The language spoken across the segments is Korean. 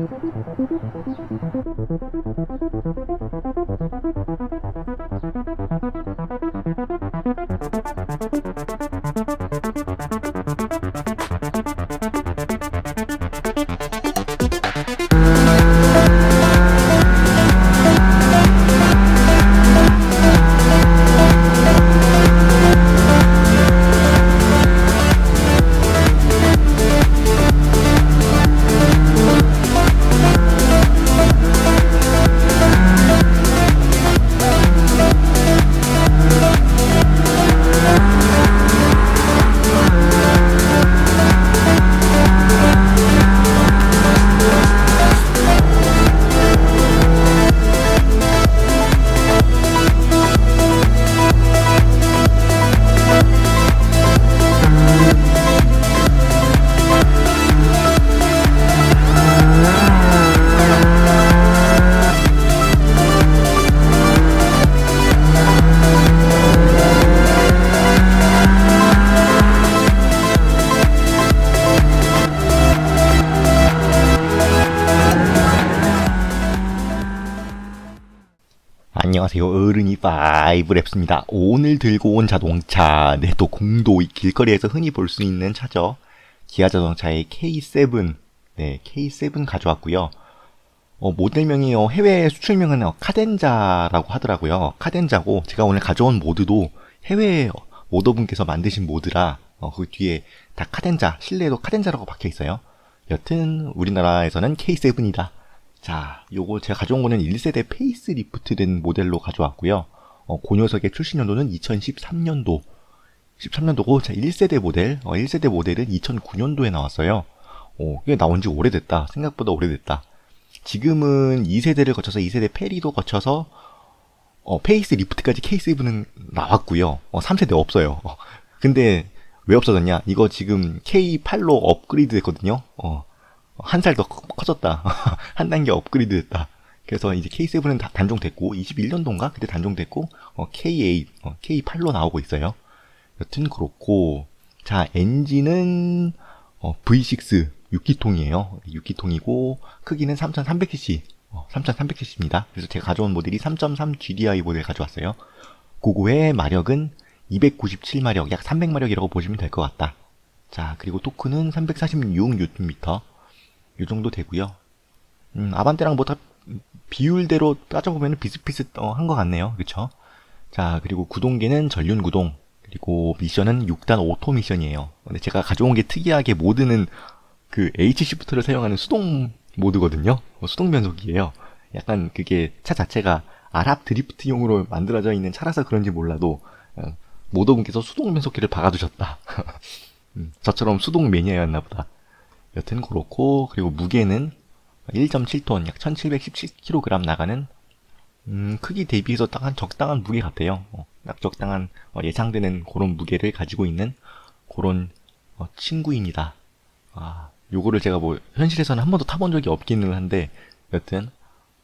Thank you. 안녕하세요. 어른이 5랩스입니다. 오늘 들고 온 자동차, 네, 또 공도 길거리에서 흔히 볼 수 있는 차죠. 기아 자동차의 K7, 네, K7 가져왔고요. 어, 모델명이 요 해외 수출명은 어, 카덴자라고 하더라고요. 카덴자고, 제가 오늘 가져온 모드도 해외 모더분께서 만드신 모드라, 어, 그 뒤에 다 카덴자, 실내에도 카덴자라고 박혀 있어요. 여튼, 우리나라에서는 K7이다. 자, 요거 제가 가져온 거는 1세대 페이스 리프트 된 모델로 가져왔고요. 어, 그 녀석의 출시 연도는 2013년도. 13년도고, 자, 1세대 모델, 어, 1세대 모델은 2009년도에 나왔어요. 어, 이게 나온 지 오래됐다. 생각보다 오래됐다. 지금은 2세대를 거쳐서 2세대 페리도 거쳐서, 어, 페이스 리프트까지 K7은 나왔고요. 어, 3세대 없어요. 어, 근데 왜 없어졌냐? 이거 지금 K8로 업그레이드 됐거든요. 어, 한 살 더 커졌다. 한 단계 업그레이드 됐다. 그래서 이제 K7은 다 단종됐고, 21년도인가? 그때 단종됐고, 어, K8, 어, K8로 나오고 있어요. 여튼 그렇고, 자, 엔진은, 어, V6 6기통이에요. 6기통이고, 크기는 3300cc, 어, 3300cc입니다. 그래서 제가 가져온 모델이 3.3 GDI 모델 가져왔어요. 고고의 마력은 297마력, 약 300마력이라고 보시면 될 것 같다. 자, 그리고 토크는 346Nm. 이 정도 되고요. 음, 아반떼랑 뭐 다 비율대로 따져보면 비슷비슷한 것 같네요. 그쵸? 자, 그리고 구동계는 전륜 구동. 그리고 미션은 6단 오토 미션이에요. 근데 제가 가져온 게 특이하게 모드는 그 H시프트를 사용하는 수동 모드거든요. 어, 수동 변속이에요. 약간 그게 차 자체가 아랍 드리프트용으로 만들어져 있는 차라서 그런지 몰라도 어, 모더분께서 수동 변속기를 박아두셨다. 음, 저처럼 수동 매니아였나 보다. 여튼 그렇고 그리고 무게는 1.7톤 약 1717kg 나가는 음, 크기 대비해서 딱 한 적당한 무게 같아요. 어, 딱 적당한 어, 예상되는 그런 무게를 가지고 있는 그런 어, 친구입니다. 아, 요거를 제가 뭐 현실에서는 한 번도 타본 적이 없기는 한데 여튼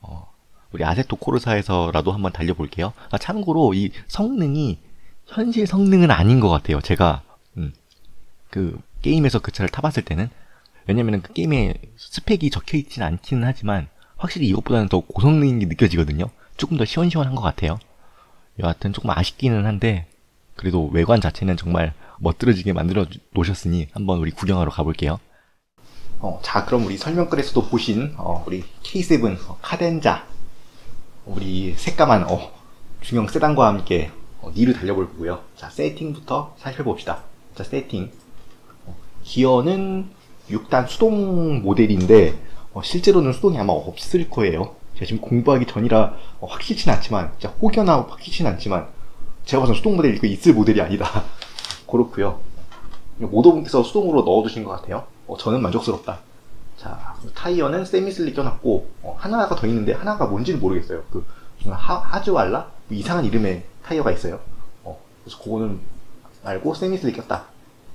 어, 우리 아세토 코르사에서라도 한번 달려볼게요. 아, 참고로 이 성능이 현실 성능은 아닌 것 같아요. 제가 음, 그 게임에서 그 차를 타봤을 때는 왜냐면은 그 게임에 스펙이 적혀 있진 않기는 하지만 확실히 이것보다는 더 고성능인 게 느껴지거든요. 조금 더 시원시원한 것 같아요. 여하튼 조금 아쉽기는 한데 그래도 외관 자체는 정말 멋들어지게 만들어 놓으셨으니 한번 우리 구경하러 가볼게요. 어, 자 그럼 우리 설명글에서도 보신 어, 우리 K7 어, 카덴자 우리 새까만 어, 중형 세단과 함께 어, 니를 달려볼 거고요. 자 세팅부터 살펴봅시다. 자 세팅 어, 기어는 6단 수동 모델인데 어, 실제로는 수동이 아마 없을 거예요. 제가 지금 공부하기 전이라 어, 확실치는 않지만 진짜 혹여나 확실치는 않지만 제가 봐서 수동 모델이 그 있을 모델이 아니다. 그렇고요. 모더분께서 수동으로 넣어두신 것 같아요. 어, 저는 만족스럽다. 자 타이어는 세미슬릭 껴놨고 어, 하나가 더 있는데 하나가 뭔지는 모르겠어요. 그 무슨 하, 하즈왈라 뭐 이상한 이름의 타이어가 있어요. 어, 그래서 그거는 알고 세미슬릭 꼈다.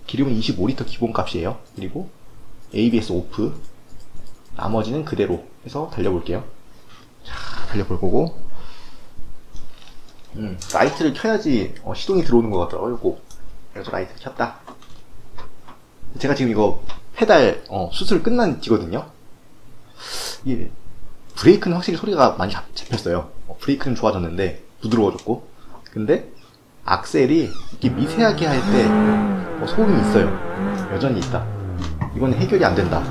기름은 25리터 기본값이에요. 그리고 ABS 오프 나머지는 그대로 해서 달려볼게요 자 달려볼 거고 음, 라이트를 켜야지 어, 시동이 들어오는 것 같더라고요 꼭 그래서 라이트 켰다 제가 지금 이거 페달 어, 수술 끝난 뒤거든요 이게 브레이크는 확실히 소리가 많이 잡, 잡혔어요. 어, 브레이크는 좋아졌는데 부드러워졌고 근데 악셀이 이렇게 미세하게 할때 어, 소음이 있어요. 여전히 있다. 이건 해결이 안 된다.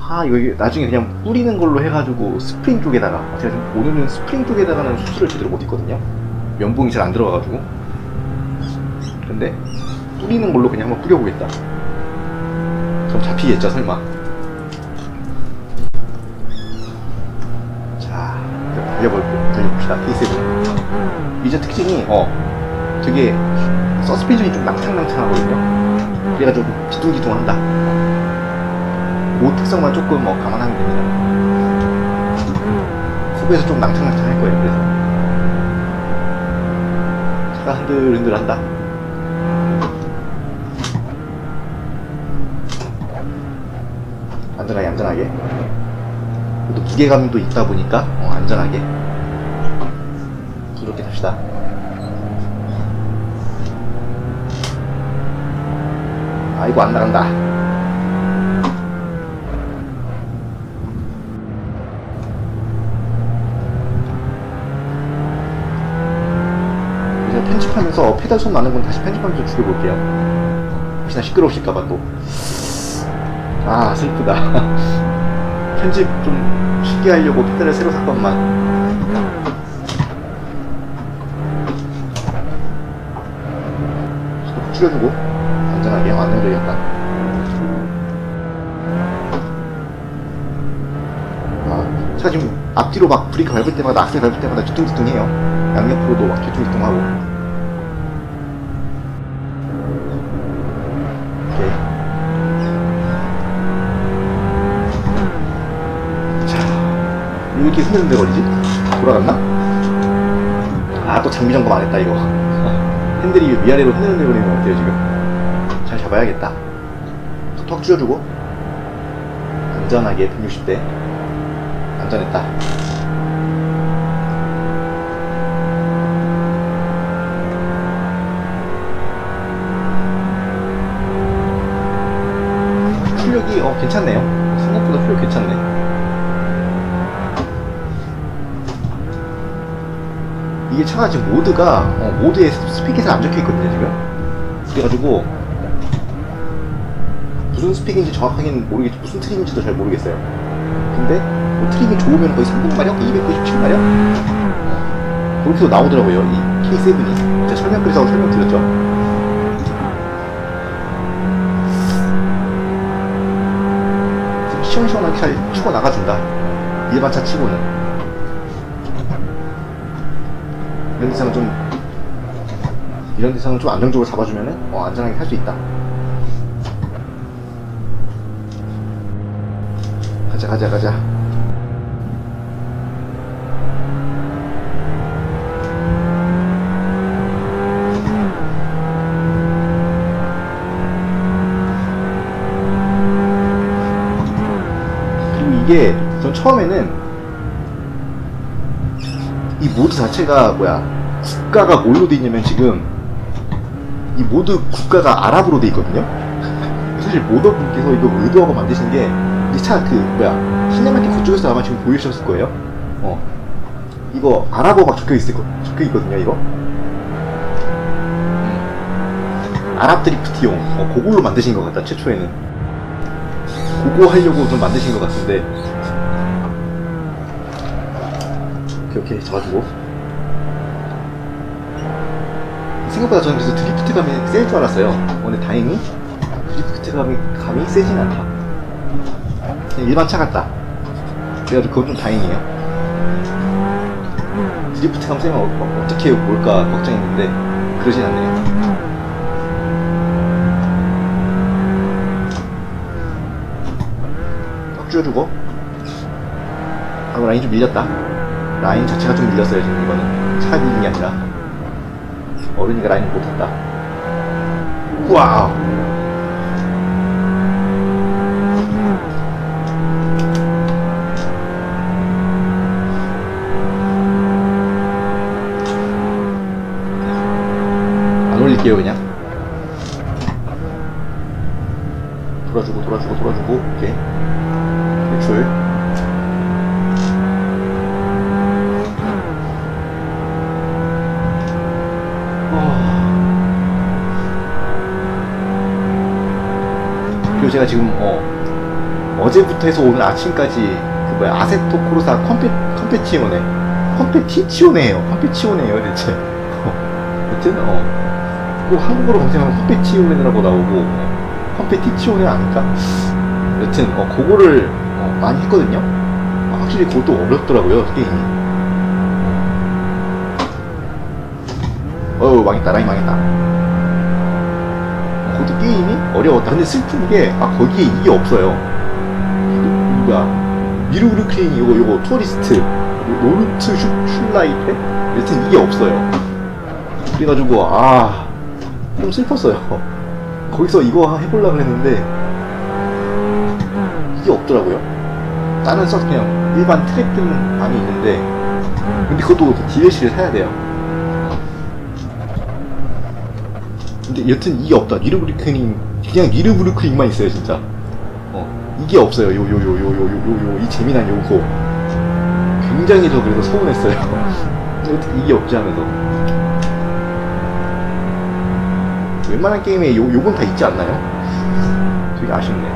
아 이거 나중에 그냥 뿌리는 걸로 해가지고 스프링 쪽에다가 제가 지금 오늘은 스프링 쪽에다가는 수술을 제대로 못했거든요. 면봉이 잘 안 들어가가지고 근데 뿌리는 걸로 그냥 한번 뿌려보겠다. 그럼 잡히겠죠 설마. 자 달려볼 달려봅시다 K7 이제 특징이 어 되게 서스펜션이 좀 낭창낭창하거든요. 그래가지고 뒤뚱뒤뚱한다. 그 특성만 조금 어, 감안하면 됩니다. 후배에서 좀 낭창낭창할 거예요. 그래서 차가 흔들흔들한다. 안전하게 안전하게. 그래도 무게감도 있다 보니까 어, 안전하게 부드럽게 탑시다. 아이고 안 나간다. 이제 편집하면서 페달 손 나는 건 다시 편집하면서 줄여볼게요. 혹시나 시끄러우실까봐 또. 아 슬프다. 편집 좀 쉽게 하려고 페달을 새로 샀건만. 줄여주고 안전하게 안정적이었다. 아, 차 지금 앞뒤로 막 브레이크 밟을 때마다 악셀 밟을 때마다 뒤뚱뒤뚱해요. 양옆으로도 막 뒤뚱뒤뚱하고. 오케이. 자, 왜 이렇게 흔들흔들거리지? 돌아갔나? 아, 또 장비 점검 안 했다, 이거. 핸들이 위아래로 흔들흔들 거리는 것 같아요, 지금. 잘 잡아야겠다. 턱 줄여주고. 안전하게 160대. 안전했다. 출력이 어 괜찮네요. 생각보다 출력 괜찮네. 이게 차가 지금 모드가 어, 모드에 스피켓에 안 적혀 있거든요 지금. 그래가지고 무슨 스픽인지 정확하게는 모르겠지 무슨 트림인지도 잘 모르겠어요. 근데 뭐 트림이 좋으면 거의 300마력, 297마력 그렇게도 나오더라고요 이 K7이. 제가 설명글에서 설명드렸죠. 시원시원하게 잘 치고 나가준다. 일반 차 치고는. 이런 데서는 좀, 이런 데서는 좀 안정적으로 잡아주면은, 어, 안전하게 탈수 있다. 가자, 가자, 가자. 이게 전 처음에는 이 모드 자체가 뭐야 국가가 뭘로 돼 있냐면 지금 이 모드 국가가 아랍으로 돼 있거든요. 사실 모더분께서 이거 의도하고 만드신 게 이차그 뭐야 시네마틱 그쪽에서 아마 지금 보이셨을 거예요. 어 이거 아랍어 막 적혀 있을 거 적혀 있거든요 이거. 음. 아랍 드리프트용 어, 그걸로 만드신 것 같다 최초에는. 그거 하려고 좀 만드신 것 같은데 오케이 오케이 잡아주고 생각보다 저는 그래서 드리프트 감이 셀 줄 알았어요 어, 근데 다행히 드리프트 감이, 감이 세진 않다 일반 차 같다. 그래가지고 그건 좀 다행이에요. 드리프트 감 세면 어, 어, 어떻게 뭘까 걱정했는데 그러진 않네요. 딱 줄여주고 하고 라인 좀 밀렸다. 라인 자체가 좀 밀렸어요 지금 이거는. 차가 밀린 게 아니라. 어른이가 라인을 못했다. 와우 돌릴게요 그냥. 돌아주고 돌아주고 돌아주고. 오케이 탈출 그리고 제가 지금 어, 어제부터 해서 오늘 아침까지 그 뭐야 아세토코르사 컴페 컴페치오네. 컴페티치오네요. 컴페치오네요 대체 어쨌든 어. 꼭 한국어로 검색하면 컴페티오네라고 나오고 어, 컴페티치오네 아닐까 여튼 어 그거를 어, 많이 했거든요 아, 확실히 그것도 어렵더라고요 게임이 어우 망했다 라인 망했다 그것도 게임이 어려웠다. 근데 슬픈 게, 아, 거기에 이게 없어요. 그, 뭐야. 미루르크레인 요거, 요거, 토리스트, 노르트 슈, 슐라이트? 여튼 이게 없어요. 그래가지고, 아, 좀 슬펐어요. 거기서 이거 해보려고 했는데, 이게 없더라고요. 다른 서 그냥 일반 트랙들은 많이 있는데, 근데 그것도 DLC를 사야 돼요. 근데 여튼 이게 없다. 니르브리크닝 그냥 니르브리크닝만 있어요 진짜. 어 이게 없어요. 요 요 요 요 요 요 요 이 재미난 요소. 굉장히 저 그래서 서운했어요. 어떻게 이게 없지 하면서. 웬만한 게임에 요 요건 다 있지 않나요? 되게 아쉽네.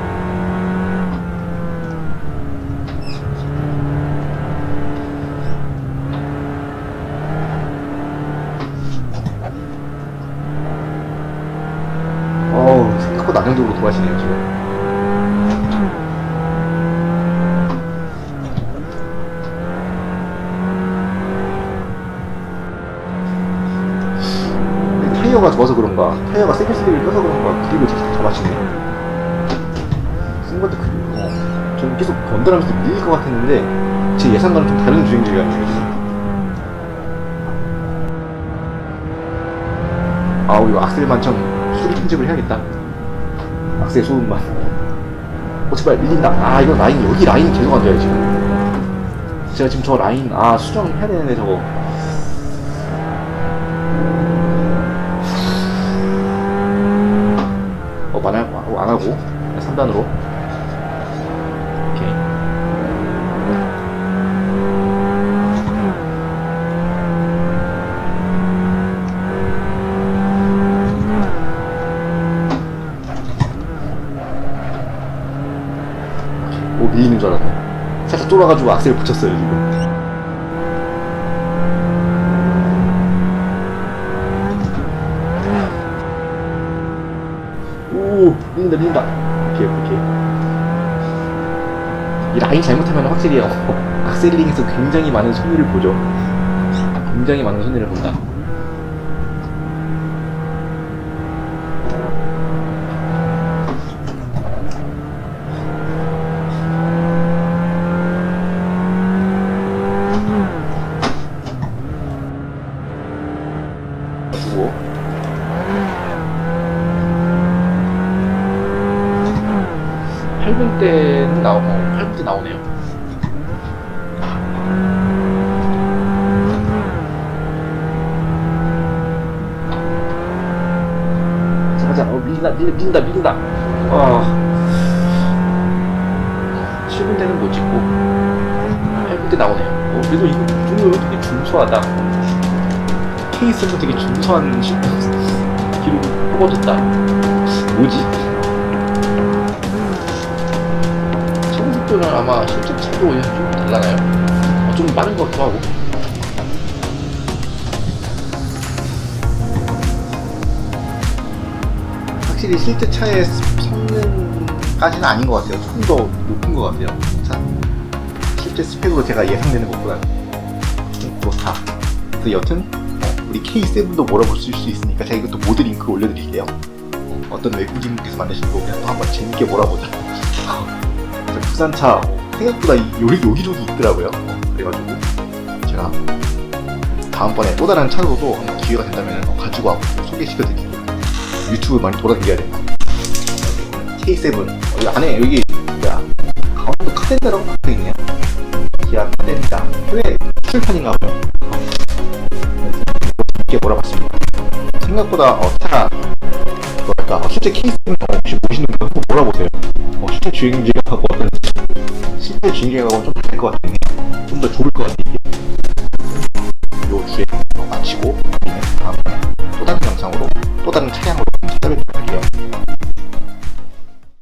어우, 생각보다 안정적으로 돌아가시네요, 지금. 근데 타이어가 좋아서 그런가, 타이어가 세게 세게를 껴서 그런가, 그리고 진짜 더 맛있네. 쓴 것도 그, 어, 저는 계속 건드라면서 밀릴 것 같았는데, 제 예상과는 좀 다른 주행 질감이에요, 지금. 아우, 이거 악셀만 좀 수리 편집을 해야겠다. 악셀 소음만. 어, 제발 밀린다. 아, 이거 라인, 여기 라인 계속 안 돼요, 지금. 제가 지금 저 라인, 아, 수정해야 되는데, 저거. 어, 안, 하, 어, 안 하고. 3단으로. 오케이. 오, 밀리는 줄 알았네. 살짝 쫄아가지고 악셀 붙였어요, 지금. 오, 밀린다, 밀린다. 오케이, 오케이. 이 라인 잘못하면 확실히 어, 악셀링에서 굉장히 많은 손해를 보죠. 굉장히 많은 손해를 본다. 두고 8분 때는 나오, 어, 8분 때 나오네요. 자, 자, 어, 밀린다, 밀린다, 밀린다, 밀린다. 아. 7분 때는 못 찍고, 8분 때 나오네요. 어, 그래도 이거 정도 되게 준수하다. 케이스도 되게 준수한 시- 기록을 뽑아줬다. 뭐지? 속도는 아마 실제 속도 좀 달라나요? 어, 좀 빠른 것 같기도 하고. 확실히 실제 차의 성능까지는 아닌 것 같아요. 조금 더 높은 것 같아요. 차. 실제 스펙으로 제가 예상되는 것보다 좀 그렇다. 그래서 여튼 어, 우리 K7도 몰아보실 수 있으니까 제가 이것도 모드 링크 올려드릴게요. 어, 어떤 외국인 분께서 만드신 거 그냥 또 한번 재밌게 몰아보자. 저 부산차 생각보다 이- 여기 여기저기 있더라고요. 어, 그래가지고 제가 다음번에 또 다른 차로도 한번 기회가 된다면 어, 가지고 와서 소개시켜드릴게요. 유튜브 많이 돌아다녀야 돼. K7 어, 여기 안에 여기 뭐야 강원도 카덴다라고 박혀 있네요. 기아 카덴다. 왜 출판인가 봐요. 이렇게 몰아봤습니다. 생각보다 어, 차 뭐랄까 어, 실제 케이스는 어, 혹시 모시는 분꼭 몰아보세요. 어, 실제 주행기